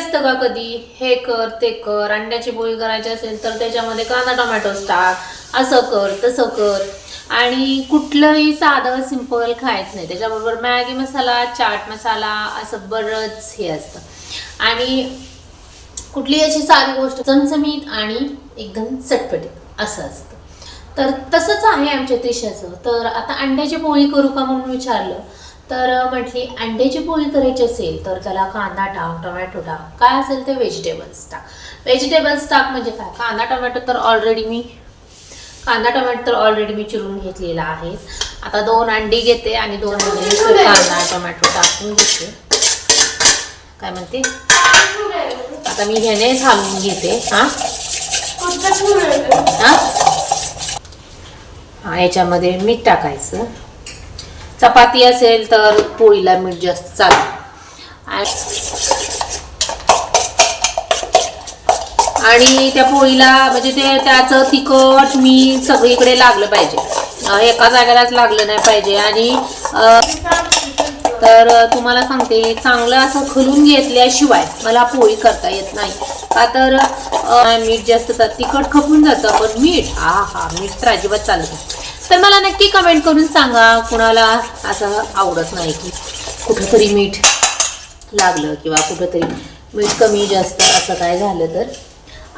असतं का कधी? हे कर ते कर. अंड्याची पोळी करायची असेल तर त्याच्यामध्ये कांदा टोमॅटो टाक. असं कर तसं कर. आणि कुठलंही साधं सिंपल खायचं नाही. त्याच्याबरोबर मॅगी मसाला चाट मसाला असं बरंच हे असतं. आणि कुठली अशी साधी गोष्ट? चमचमीत आणि एकदम चटपटीत. असं असतं. तर तसंच आहे आमच्या त्रिशाचं तर आता अंड्याची पोळी करू का म्हणून विचारलं? तर म्हटली अंड्याची पोळी करायची असेल तर त्याला कांदा टाक टोमॅटो टाक. काय असेल ते व्हेजिटेबल्स टाक. व्हेजिटेबल्स टाक म्हणजे काय? कांदा टोमॅटो तर ऑलरेडी मी कांदा टोमॅटो तर ऑलरेडी मी चिरून घेतलेला आहे. आता दोन अंडी घेते आणि दोन अंडी कांदा टोमॅटो टाकून घेते. काय म्हणते? आता मी ह्याने थांबून घेते. हा? हा? हा याच्यामध्ये मीठ टाकायचं. चपाती असेल तर पोळीला मीठ जास्त चालेल. आणि- त्या पोळीला म्हणजे ते त्याचं तिखट मी सगळीकडे लागलं पाहिजे. एका जागेलाच लागलं नाही पाहिजे. आणि तर तुम्हाला सांगते चांगलं असं खलून घेतल्याशिवाय मला पोळी करता येत नाही. का तर मीठ जास्त तिखट खपून जातं पण मीठ हा हा मीठ तर अजिबात चालत नाही. तर मला नक्की कमेंट करून सांगा कुणाला असं आवडत नाही की कुठंतरी मीठ लागलं किंवा कुठंतरी मीठ कमी जास्त असं काय झालं तर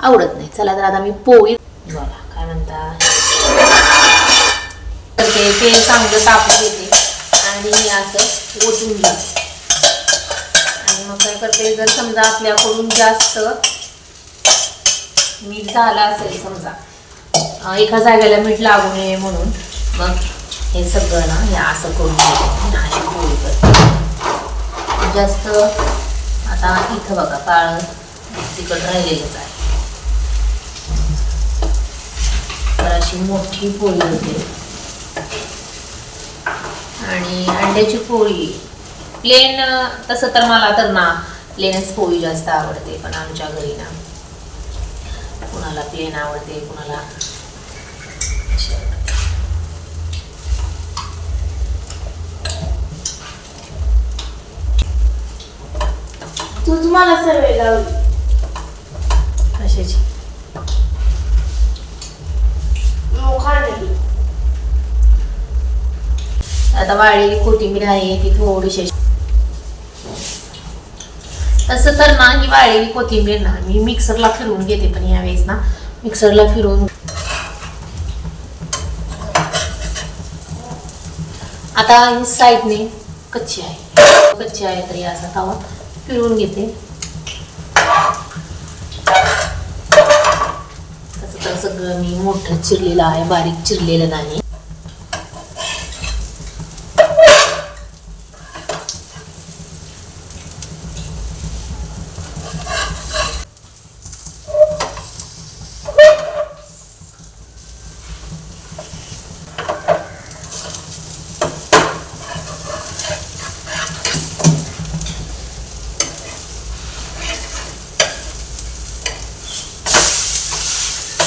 आवडत नाही. चला तर आता मी पोळी बघा काय म्हणता? ते तेल चांगलं तापून घेते आणि असं ओतून जाते आणि मग काय करते जर समजा आपल्याकडून जास्त मीठ झालं असेल समजा एका जागेला मीठ लागू नये म्हणून. मग हे सगळं ना हे असं करून घेते अशी पोळी करते. जास्त आता इथं बघा काळ तिकट राहिलेलंच आहे. तर अशी मोठी पोळी होते. आणि अंड्याची पोळी. प्लेन तसं तर मला तर ना प्लेनच पोळी जास्त आवडते पण आमच्या घरी ना कुणाला प्लेन आवडते कुणाला तू तुम्हाला सवय लावली. कशाची आता वाळलेली कोथिंबीर आहे ती थोडीशी तसं तर ना ही वाळलेली कोथिंबीर ना मी मिक्सरला फिरवून घेते पण यावेळेस ना मिक्सरला फिरवून आता ही साईडने कच्ची आहे. कच्ची आहे तरी असा तवा. पिळून घेते तसं तर सगळं मी मोठं चिरलेलं आहे बारीक चिरलेलं नाही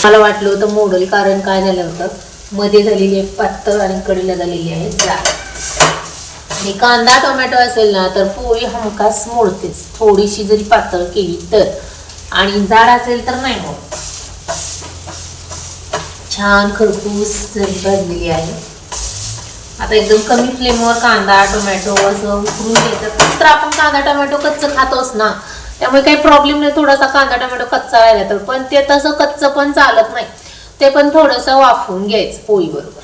मला वाटलं होतं मोडल कारण काय झालं होतं? मध्ये झालेली आहे पातळ आणि कडीला झालेली आहे जाड. आणि कांदा टोमॅटो असेल ना तर पोळी हमखास मोडतेच. थोडीशी जरी पातळ केली तर. आणि जाड असेल तर नाही मोड. छान खरपूस जरी भाजलेली आहे. आता एकदम कमी फ्लेमवर कांदा टोमॅटो असं उकरून घ्यायचं. तर आपण कांदा टोमॅटो कच्चं खातोच ना. त्यामुळे काही प्रॉब्लेम नाही थोडासा कांदा टोमॅटो कच्चा राहिला तर. पण ते तसं कच्चं पण चालत नाही. ते पण थोडंसं वाफवून घ्यायचं पोळी बरोबर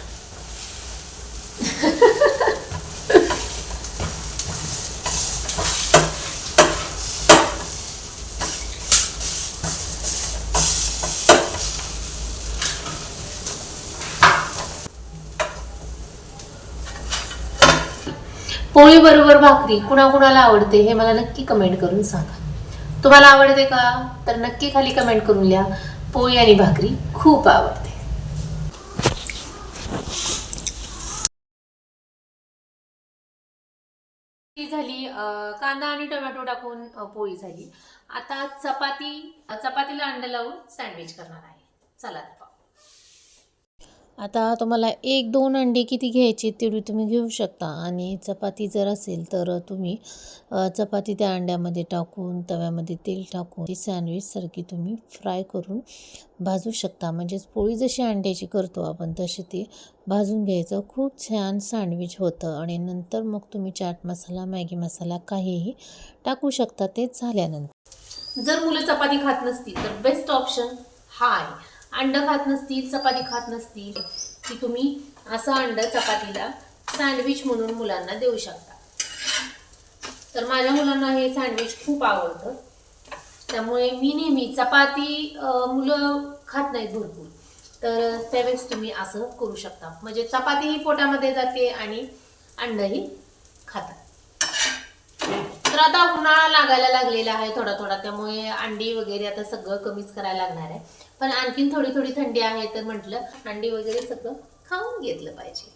पोळी बरोबर भाकरी कुणाकुणाला आवडते हे मला नक्की कमेंट करून सांगा. तुम्हाला आवडते का? तर नक्की खाली कमेंट करून लिहा. पोळी आणि भाकरी खूप आवडते. झाली कांदा आणि टोमॅटो टाकून पोळी झाली. आता चपाती चपातीला अंड लावून सँडविच करणार आहे. चला पाहू. आता तुम्हाला एक दोन अंडी किती घ्यायची तेवढी तुम्ही घेऊ शकता. आणि चपाती जर असेल तर तुम्ही चपाती त्या अंड्यामध्ये टाकून तव्यामध्ये तेल टाकून ती सँडविचसारखी तुम्ही फ्राय करून भाजू शकता. म्हणजेच पोळी जशी अंड्याची करतो आपण तशी ती भाजून घ्यायचं. खूप छान सँडविच होतं. आणि नंतर मग तुम्ही चाट मसाला मॅगी मसाला काहीही टाकू शकता. ते झाल्यानंतर. जर मुलं चपाती खात नसतील तर बेस्ट ऑप्शन हा आहे अंडं खात नसतील चपाती खात नसतील की तुम्ही असं अंड चपातीला सँडविच म्हणून मुलांना देऊ शकता. तर माझ्या मुलांना हे सँडविच खूप आवडतं. त्यामुळे मी नेहमी चपाती मुलं खात नाहीत भरपूर. तर त्यावेळेस तुम्ही असं करू शकता. म्हणजे चपातीही पोटामध्ये जाते आणि अंडही तर आता उन्हाळा लागायला लागलेला आहे थोडा थोडा त्यामुळे अंडी वगैरे आता सगळं कमीच करायला लागणार आहे. पण आणखीन थोडी थोडी थंडी आहे तर म्हटलं अंडी वगैरे सगळं खाऊन घेतलं पाहिजे.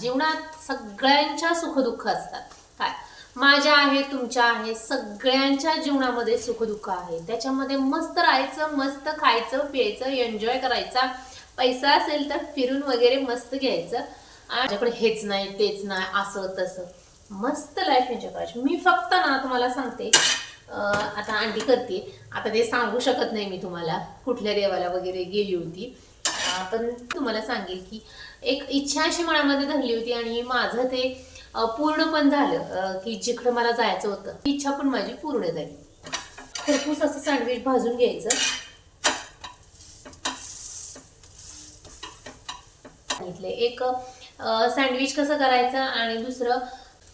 जीवनात सगळ्यांच्या सुखदुःख असतात. काय? माझ्या आहे तुमच्या आहे सगळ्यांच्या जीवनामध्ये सुखदुःख आहे. त्याच्यामध्ये मस्त राहायचं मस्त खायचं प्यायचं एन्जॉय करायचा. पैसा असेल तर फिरून वगैरे मस्त घ्यायचं. आणि माझ्याकडे हेच नाही तेच नाही असं तसं. मस्त लाईफ एन्जॉय करायची. मी फक्त ना तुम्हाला सांगते आता अंडी करते. आता ते सांगू शकत नाही मी तुम्हाला कुठल्या देवाला वगैरे गेली होती. पण तुम्हाला सांगेल की एक इच्छा अशी मनामध्ये धरली होती आणि माझं ते पूर्ण पण झालं की जिकडं मला जायचं होतं ती इच्छा पण माझी पूर्ण झाली. खरपूस असं सँडविच भाजून घ्यायचं. एक सँडविच कसं करायचं आणि दुसरं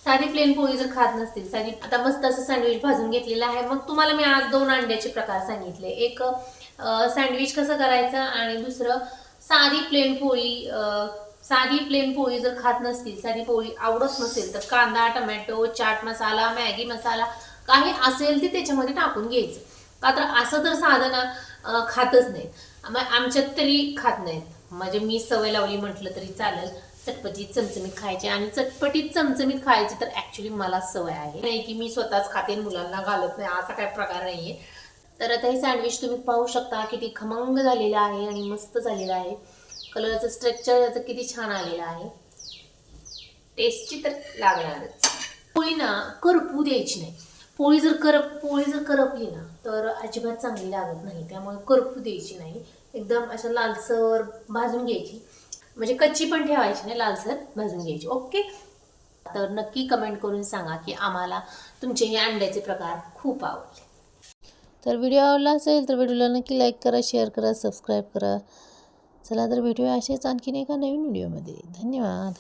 साधी प्लेन पोळी जर खात नसतील साधी आता मस्त असं सँडविच भाजून घेतलेलं आहे. मग तुम्हाला मी आज दोन अंड्याचे प्रकार सांगितले. एक सँडविच कसं करायचं आणि दुसरं साधी प्लेन पोळी साधी प्लेन पोळी जर खात नसतील साधी पोळी आवडत नसेल तर कांदा टमॅटो चाट मसाला मॅगी मसाला काही असेल ते त्याच्यामध्ये टाकून घ्यायचं. का तर असं तर साधं ना खातच नाहीत. आमच्यात तरी खात नाहीत. म्हणजे मी सवय लावली म्हटलं तरी चालेल. चटपटीत चमचमीत खायचे आणि चटपटीत चमचमीत खायचे तर ॲक्च्युली मला सवय आहे. नाही की मी स्वतःच खाते आणि मुलांना घालत नाही असा काय प्रकार नाहीये. तर आता हे सँडविच तुम्ही पाहू शकता किती खमंग झालेलं आहे आणि मस्त झालेलं आहे. कलरचं स्ट्रक्चर याचं किती छान आलेलं आहे. टेस्टी तर लागणारच. पोळी ना करपू द्यायची नाही. पोळी जर करप पोळी जर करपली ना तर अजिबात चांगली लागत नाही. त्यामुळे करपू द्यायची नाही. एकदम अशा लालसर भाजून घ्यायची. म्हणजे कच्ची पण ठेवायची नाही लालसर भाजून घ्यायची. ओके? तर नक्की कमेंट करून सांगा की आम्हाला तुमचे हे अंड्याचे प्रकार खूप आवडले. तर व्हिडिओ आवडला असेल तर व्हिडिओला नक्की लाईक करा शेअर करा सबस्क्राईब करा. चला तर भेटूया असेच आणखीन एका नवीन व्हिडिओमध्ये धन्यवाद.